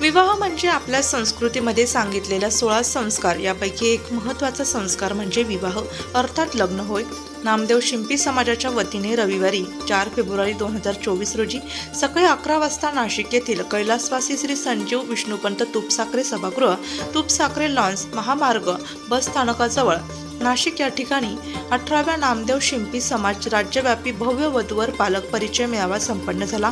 विवाह म्हणजे आपल्या संस्कृतीमध्ये सांगितलेल्या सोळा संस्कार. यापैकी एक महत्त्वाचा संस्कार म्हणजे विवाह अर्थात लग्न होय. नामदेव शिंपी समाजाच्या वतीने रविवारी चार फेब्रुवारी दोन हजार चोवीस रोजी सकाळी अकरा वाजता नाशिक येथील कैलासवासी श्री संजीव विष्णुपंत तूपसाखरे सभागृह तुपसाखरे लॉन्स महामार्ग बस स्थानकाजवळ. नाशिक या ठिकाणी अठराव्या नामदेव शिंपी समाज राज्यव्यापी भव्य वधूवर पालक परिचय मेळावा संपन्न झाला.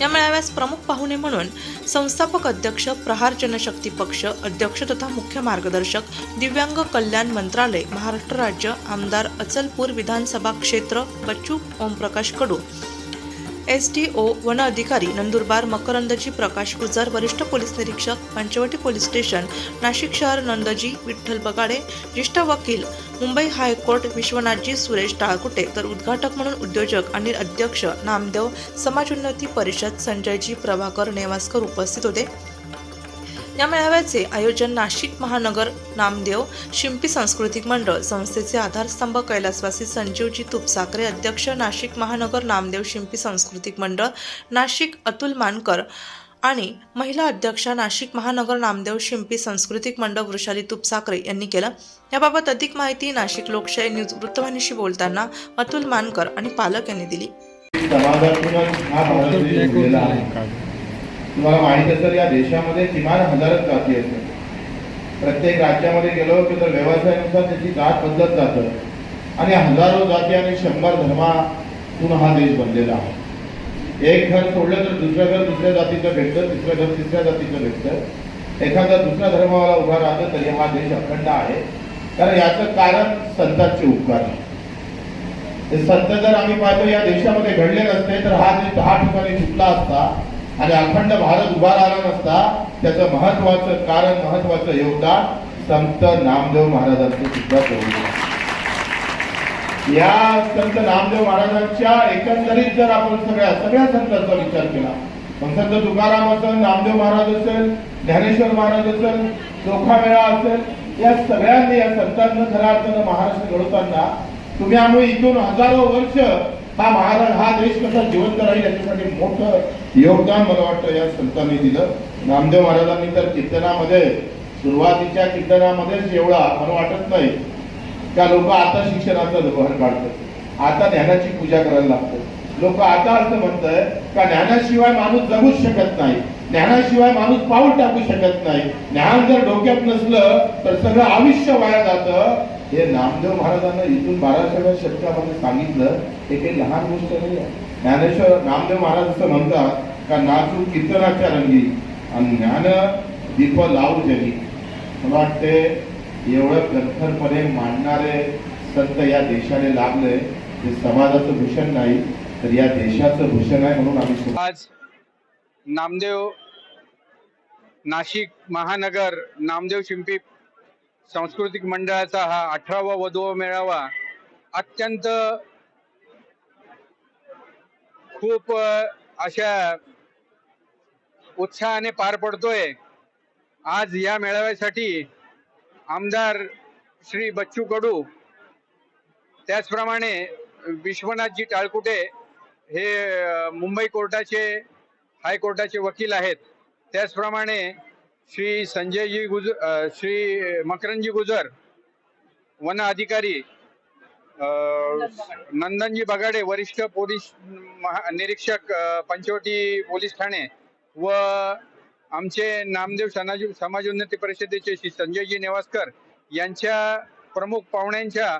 या मेळाव्यास प्रमुख पाहुणे म्हणून संस्थापक अध्यक्ष प्रहार जनशक्ती पक्ष अध्यक्ष तथा मुख्य मार्गदर्शक दिव्यांग कल्याण मंत्रालय महाराष्ट्र राज्य आमदार अचलपूर विधानसभा क्षेत्र Bachchu Omprakash Kadu S T O one अधिकारी नंदुरबार मकरंदजी प्रकाश गुजर वरिष्ठ पोलीस निरीक्षक पंचवटी पोलीस स्टेशन नाशिक शहर नंदजी विठ्ठल बगाडे ज्येष्ठ वकील मुंबई हायकोर्ट विश्वनाथजी सुरेश टाळकुटे तर उद्घाटक म्हणून उद्योजक आणि अध्यक्ष नामदेव समाजोन्नती परिषद संजयजी प्रभाकर नेवासकर उपस्थित होते. या मेळाव्याचे आयोजन नाशिक महानगर नामदेव शिंपी सांस्कृतिक मंडळ संस्थेचे आधारस्तंभ कैलासवासी संजीवजी तुपसाकरे अध्यक्ष नाशिक महानगर नामदेव शिंपी सांस्कृतिक मंडळ नाशिक अतुल मानकर आणि महिला अध्यक्षा नाशिक महानगर नामदेव शिंपी सांस्कृतिक मंडळ वृषाली तुपसाकरे यांनी केलं. याबाबत अधिक माहिती नाशिक लोकशाही न्यूज वृत्तवाहिनीशी बोलताना अतुल मानकर आणि पालक यांनी दिली. तुम्हाला माहीत असेल या देशामध्ये किमान हजारच जाती असतात प्रत्येक राज्यामध्ये गेलो की तर व्यवसायानुसार त्याची जात बदलत जातं. आणि हजारो जाती आणि शंभर धर्मातून हा देश बनलेला आहे. एक घर सोडलं तर दुसरं घर दुसऱ्या जातीचं भेटतं तिसरं घर तिसऱ्या जातीचं भेटतं. एखादा दुसऱ्या धर्मावाला उभा राहतो तरी हा देश अखंड आहे. कारण याचं कारण संतांचे उपकार आहे. संत जर आम्ही पाहतो या देशामध्ये घडले नसते तर हा देश दहा ठिकाणी सुटला असता आणि अखंड भारत उभा राहिला नसता त्याचं महत्वाचं कारण महत्वाचं योगदान संत नामदेव महाराजांचं सुद्धा या संत नामदेव महाराजांच्या एकंदरीत जर आपण सगळ्या सगळ्या संतांचा विचार केला मग संत तुकाराम असेल नामदेव महाराज असेल ज्ञानेश्वर महाराज असेल चोखामेळा असेल या सगळ्यांनी या संतांना खऱ्या अर्थानं महाराष्ट्र घडवताना तुम्ही आम्ही इथून हजारो वर्ष हा महाराज हा देश कसा जिवंत राहील याच्यासाठी मोठं योगदान मला वाटतं या संतांनी दिलं. नामदेव महाराजांनी तर कीर्तनामध्ये सुरुवातीच्या कीर्तनामध्येच एवढा मला वाटत नाही. त्या लोक आता शिक्षणाचं व्यवहार काढतात. आता ज्ञानाची पूजा करायला लागतात. लोक आता असं म्हणतंय का ज्ञानाशिवाय माणूस जगूच शकत नाही. ज्ञानाशिवाय माणूस पाऊल टाकू शकत नाही. ज्ञान जर डोक्यात नसलं तर सगळं आयुष्य वाया जातं. हे नामदेव महाराजांना इथून बाराशेव्या शतकामध्ये सांगितलं हे काही लहान गोष्ट नाही आहे. ज्ञानेश्वर नामदेव महाराज असं म्हणतात का नाचू कीर्तनाच्या रंगी आणि ज्ञान दीप लावू जगी मला वाटते एवढं कणखरपणे मांडणारे संत या देशाने लाभले. हे समाजाचं भूषण नाही तर या देशाचं भूषण आहे म्हणून आम्ही आज नामदेव नाशिक महानगर नामदेव शिंपी सांस्कृतिक मंडळाचा हा अठरावा वधू मेळावा अत्यंत खूप अशा उत्साहाने पार पडतोय. आज या मेळाव्यासाठी आमदार श्री बच्चू कडू त्याचप्रमाणे विश्वनाथजी टाळकुटे हे मुंबई कोर्टाचे हायकोर्टाचे वकील आहेत. त्याचप्रमाणे श्री संजयजी गुज श्री मकरंजी गुजर वन अधिकारी नंदनजी बगाडे वरिष्ठ पोलीस महा निरीक्षक पंचवटी पोलीस ठाणे व आमचे नामदेव समाज समाजोन्नती परिषदेचे श्री संजयजी नेवासकर यांच्या प्रमुख पाहुण्यांच्या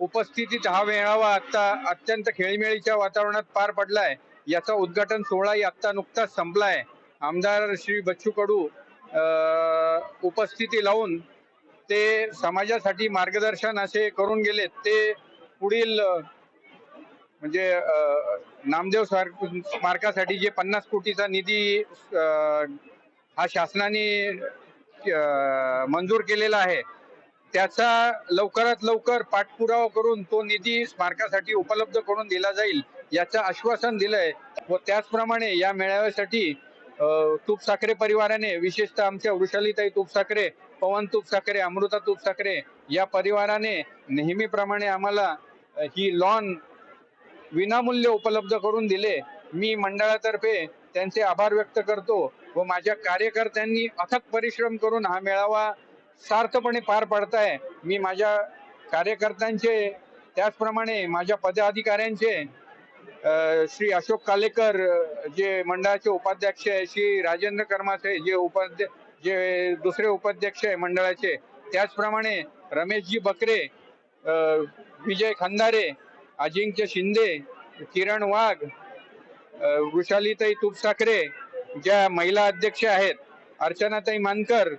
उपस्थितीत हा मेळावा आत्ता अत्यंत खेळीमेळीच्या वातावरणात पार पडलाय. याचा उद्घाटन सोहळाही आत्ता नुकताच संपलाय. आमदार श्री बच्चू कडू उपस्थिती लावून ते समाजासाठी मार्गदर्शन असे करून गेलेत ते पुढील म्हणजे नामदेव स्मारकासाठी जे पन्नास कोटीचा निधी हा शासनाने मंजूर केलेला आहे त्याचा लवकरात लवकर पाठपुरावा करून तो निधी स्मारकासाठी उपलब्ध करून दिला जाईल याचं आश्वासन दिलंय. व त्याचप्रमाणे या मेळाव्यासाठी तूप साखरे परिवाराने विशेषतः आमच्या वृषालीताई तुपसाखरे पवन तूप साखरे अमृता तूप साखरे या परिवाराने नेहमीप्रमाणे आम्हाला ही लॉन विनामूल्य उपलब्ध करून दिले. मी मंडळातर्फे त्यांचे आभार व्यक्त करतो व माझ्या कार्यकर्त्यांनी अथक परिश्रम करून हा मेळावा सार्थपणे पार पाडताय. मी माझ्या कार्यकर्त्यांचे त्याचप्रमाणे माझ्या पदाधिकाऱ्यांचे श्री अशोक कालेकर जे मंडळाचे उपाध्यक्ष आहे श्री राजेंद्र कर्माचे जे उपाध्य जे दुसरे उपाध्यक्ष आहे मंडळाचे त्याचप्रमाणे रमेशजी बकरे विजय खंदारे अजिंक्य शिंदे किरण वाघ वृषालीताई तुपसाखरे ज्या महिला अध्यक्ष आहेत अर्चनाताई मानकर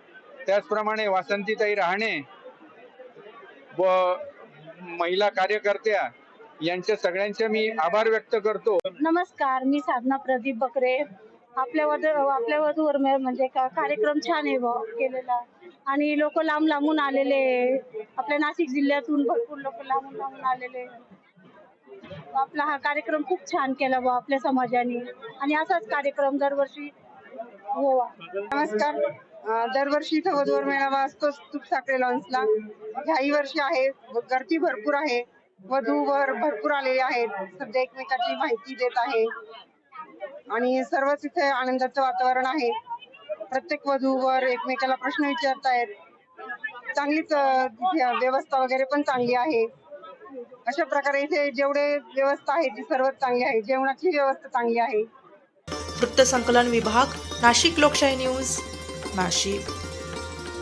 त्याचप्रमाणे वासंतीताई राहणे व महिला कार्यकर्त्या यांच्या सगळ्यांचे मी आभार व्यक्त करतो. नमस्कार मी साधना प्रदीप बकरे. आपल्या वध आपल्या वधूवर मे- म्हणजे का कार्यक्रम छान आहे केलेला. आणि लोक लांब लांबून आलेले आपल्या नाशिक जिल्ह्यातून भरपूर लोक लांबून लांबून आलेले आपला हा कार्यक्रम खूप छान केला बुवा आपल्या समाजाने. आणि असाच कार्यक्रम दरवर्षी होवा नमस्कार. दरवर्षी इथं वधूवर मेळावा असतोच तूप साखरे लॉन्सला ह्याही वर्षी आहे गर्दी भरपूर आहे. वधूवर भरपूर आलेले आहेत. सध्या एकमेकाची माहिती देत आहे. आणि सर्वच इथे आनंदाचं वातावरण आहे. प्रत्येक वधूवर एकमेकाला प्रश्न विचारतायत. चांगलीच व्यवस्था वगैरे पण चांगली आहे. अशा प्रकारे इथे जेवढे व्यवस्था आहे ती सर्वच चांगली आहे. जेवणाची व्यवस्था चांगली आहे. वृत्तसंकलन विभाग नाशिक लोकशाही न्यूज नाशिक.